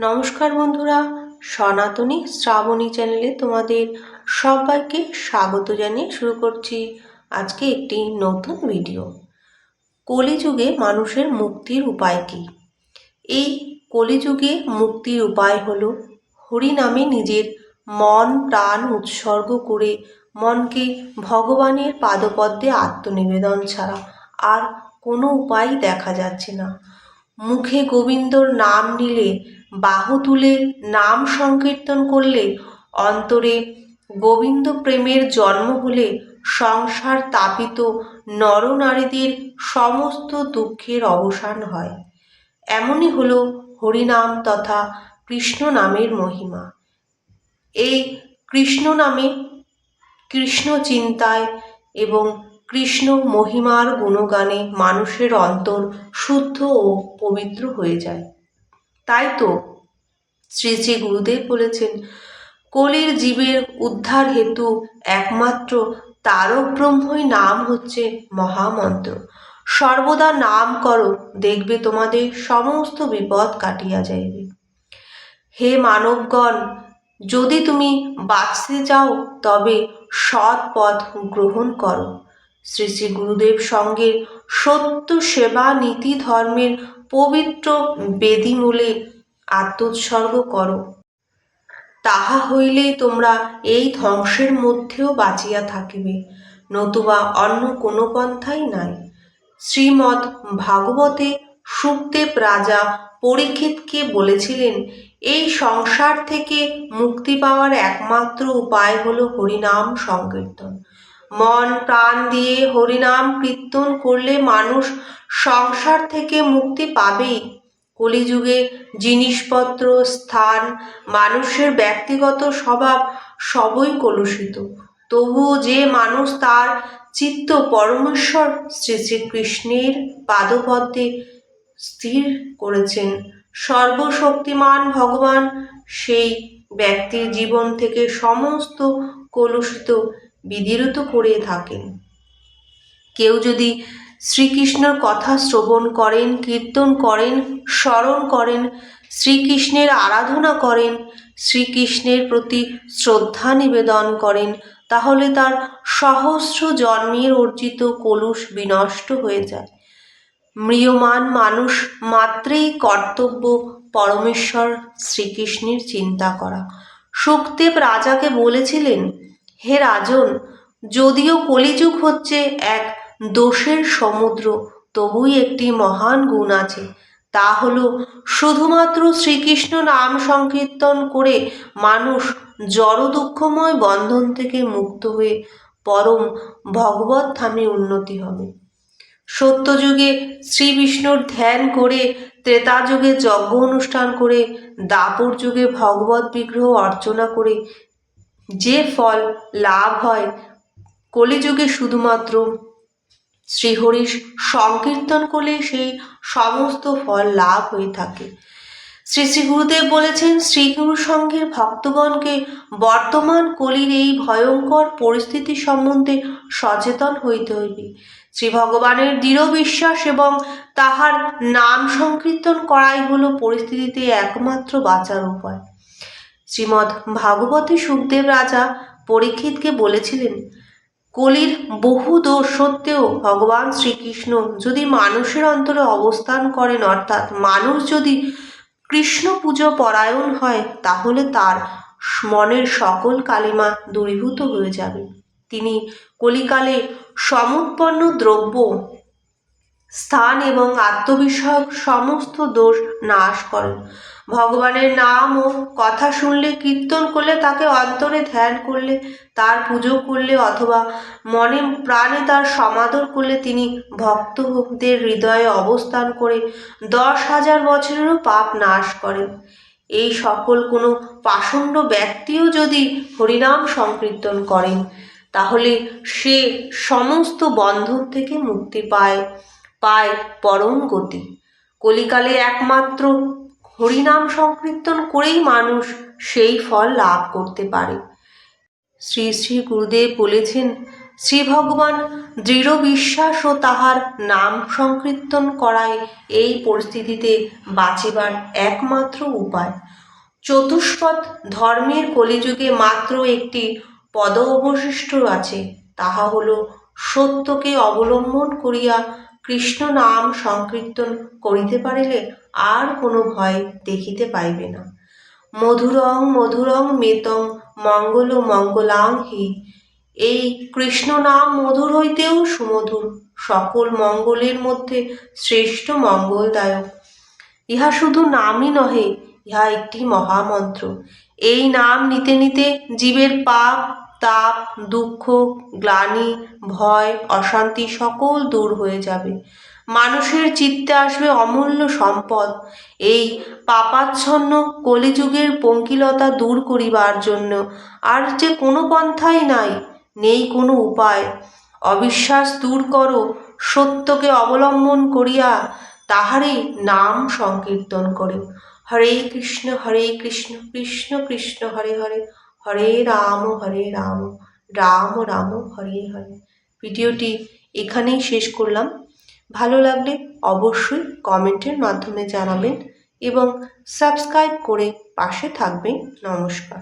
নমস্কার বন্ধুরা, সনাতনী শ্রাবণী চ্যানেলে তোমাদের সবাইকে স্বাগত জানিয়ে শুরু করছি আজকে একটি নতুন ভিডিও। কলিযুগে মানুষের মুক্তির উপায় কী? এই কলিযুগে মুক্তির উপায় হলো হরিনামে নিজের মন প্রাণ উৎসর্গ করে মনকে ভগবানের পাদপদ্মে আত্মনিবেদন ছাড়া আর কোনো উপায় দেখা যাচ্ছে না। মুখে গোবিন্দর নাম নিলে, বাহু তুলে নাম সংকীর্তন করলে, অন্তরে গোবিন্দ প্রেমের জন্ম হলে, সংসার তাপিত নরনারীদের সমস্ত দুঃখের অবসান হয়। এমনই হল হরিনাম তথা কৃষ্ণ নামের মহিমা। এই কৃষ্ণ নামে কৃষ্ণ চিন্তায় এবং কৃষ্ণ মহিমার গুণগানে মানুষের অন্তর শুদ্ধ ও পবিত্র হয়ে যায়। তাই তো শ্রী শ্রী গুরুদেব বলেছেন, কলির জীবের উদ্ধার হেতু একমাত্র তারক ব্রহ্মই নাম হচ্ছে মহামন্ত্র। সর্বদা নাম করো, দেখবে তোমাদের সমস্ত বিপদ কাটিয়া যাইবে। হে মানবগণ, যদি তুমি বাঁচতে চাও, তবে সৎ পথ গ্রহণ করো। শ্রী শ্রী গুরুদেব সঙ্গে সত্য সেবা নীতি ধর্মের পবিত্র বেদিমূলে আত্মোৎসর্গ করো। তাহা হইলে তোমরা এই ধ্বংসের মধ্যেও বাঁচিয়া থাকিবে, নতুবা অন্য কোনো পন্থাই নাই। শ্রীমৎ ভাগবতে সুখদেব রাজা পরীক্ষিতকে বলেছিলেন, এই সংসার থেকে মুক্তি পাওয়ার একমাত্র উপায় হলো হরিনাম সংকীর্তন। মন প্রাণ দিয়ে হরিনাম কীর্তন করলে মানুষ সংসার থেকে মুক্তি পাবেই। কলিযুগে জিনিসপত্র, স্থান, মানুষের ব্যক্তিগত স্বভাব সবই কলুষিত। তবুও যে মানুষ তার চিত্ত পরমেশ্বর শ্রী শ্রীকৃষ্ণের পাদপদ্মে স্থির করেছেন, সর্বশক্তিমান ভগবান সেই ব্যক্তির জীবন থেকে সমস্ত কলুষিত বিদীরিত করে থাকেন। কেউ যদি শ্রীকৃষ্ণর কথা শ্রবণ করেন, কীর্তন করেন, স্মরণ করেন, শ্রীকৃষ্ণের আরাধনা করেন, শ্রীকৃষ্ণের প্রতি শ্রদ্ধা নিবেদন করেন, তাহলে তার সহস্র জন্মের অর্জিত কলুষ বিনষ্ট হয়ে যায়। ম্রিয়মান মানুষ মাত্রেই কর্তব্য পরমেশ্বর শ্রীকৃষ্ণের চিন্তা করা। সুখদেব রাজাকে বলেছিলেন হে রাজন, যদিও কলিযুগ হচ্ছে এক দোষের সমুদ্র, তবুই একটি মহান গুণ আছে। তা হল, শুধুমাত্র শ্রীকৃষ্ণ নাম সংকীর্তন করে মানুষ জড় দুঃখময় বন্ধন থেকে মুক্ত হয়ে পরম ভগবত ধামে উন্নতি হবে। সত্যযুগে শ্রী বিষ্ণুর ধ্যান করে ত্রেতা যুগে যজ্ঞ অনুষ্ঠান করে দাপর যুগে ভগবত বিগ্রহ অর্চনা করে যে ফল লাভ হয়, কলিযুগে শুধুমাত্র শ্রীহরির সংকীর্তন করলে সেই সমস্ত ফল লাভ হয়ে থাকে। শ্রী শ্রী গুরুদেব বলেছেন, শ্রীগুরু সঙ্গের ভক্তগণকে বর্তমান কলির এই ভয়ঙ্কর পরিস্থিতি সম্বন্ধে সচেতন হইতে হইবে। শ্রী ভগবানের দৃঢ় বিশ্বাস এবং তাহার নাম সংকীর্তন করাই হল পরিস্থিতিতে একমাত্র বাঁচার উপায়। শ্রীমৎ ভাগবতী সুখদেব রাজা পরীক্ষিতকে বলেছিলেন, কলির বহু দোষ সত্ত্বেও ভগবান শ্রীকৃষ্ণ যদি মানুষের অন্তরে অবস্থান করেন, অর্থাৎ মানুষ যদি কৃষ্ণ পুজো পরায়ণ হয়, তাহলে তার মনের সকল কালিমা দূরীভূত হয়ে যাবে। তিনি কলিকালে সমুৎপন্ন দ্রব্য স্থান এবং আত্মবিষয়ক সমস্ত দোষ নাশ করেন। ভগবানের নাম ও কথা শুনলে, কীর্তন করলে, তাকে অন্তরে ধ্যান করলে, তার পুজো করলে অথবা মনে প্রাণে তার সমাদর করলে তিনি ভক্তদের হৃদয়ে অবস্থান করে দশ হাজার বছরেরও পাপ নাশ করেন। এই সকল কোনো পাষণ্ড ব্যক্তিও যদি হরিনাম সংকীর্তন করেন, তাহলে সে সমস্ত বন্ধন থেকে মুক্তি পায়। পায় পরম গতি। কলিকালে একমাত্র হরিনাম সংকীর্তন করেই মানুষ সেই ফল লাভ করতে পারে। শ্রী শ্রী গুরুদেব বলেছেন, শ্রী ভগবান দৃঢ় বিশ্বাস ও তাহার নাম সংকীর্তন করায় এই পরিস্থিতিতে বাঁচিবার একমাত্র উপায়। চতুষ্পদ ধর্মের কলিযুগে মাত্র একটি পদ অবশিষ্ট আছে, তাহা হল সত্যকে অবলম্বন করিয়া কৃষ্ণ নাম সংকীর্তন করিতে পারিলে আর কোনো ভয় দেখিতে পাইবে না। মধুরং মধুরং মেতং, মঙ্গল মঙ্গলাং হি এই কৃষ্ণ নাম মধুর হইতেও সুমধুর, সকল মঙ্গলের মধ্যে শ্রেষ্ঠ মঙ্গলদায়ক। ইহা শুধু নামই নহে, ইহা একটি মহামন্ত্র। এই নাম নিতে নিতে জীবের পাপ তাপ, দুঃখ, গ্লানি, ভয়, অশান্তি সকল দূর হয়ে যাবে। মানুষের চিত্তে আসবে অমূল্য সম্পদ। এই পাপাচ্ছন্ন কলিযুগের পঙ্কিলতা দূর করিবার জন্য আর যে কোনো পন্থাই নাই, নেই কোনো উপায়। অবিশ্বাস দূর করো, সত্যকে অবলম্বন করিয়া তাহারই নাম সংকীর্তন করে। হরে কৃষ্ণ হরে কৃষ্ণ কৃষ্ণ কৃষ্ণ, হরে হরে। হরে রাম হরে রাম রাম রাম, হরে হরে। ভিডিওটি এখানেই শেষ করলাম। ভালো লাগলে অবশ্যই কমেন্টের মাধ্যমে জানাবেন এবং সাবস্ক্রাইব করে পাশে থাকবেন। নমস্কার।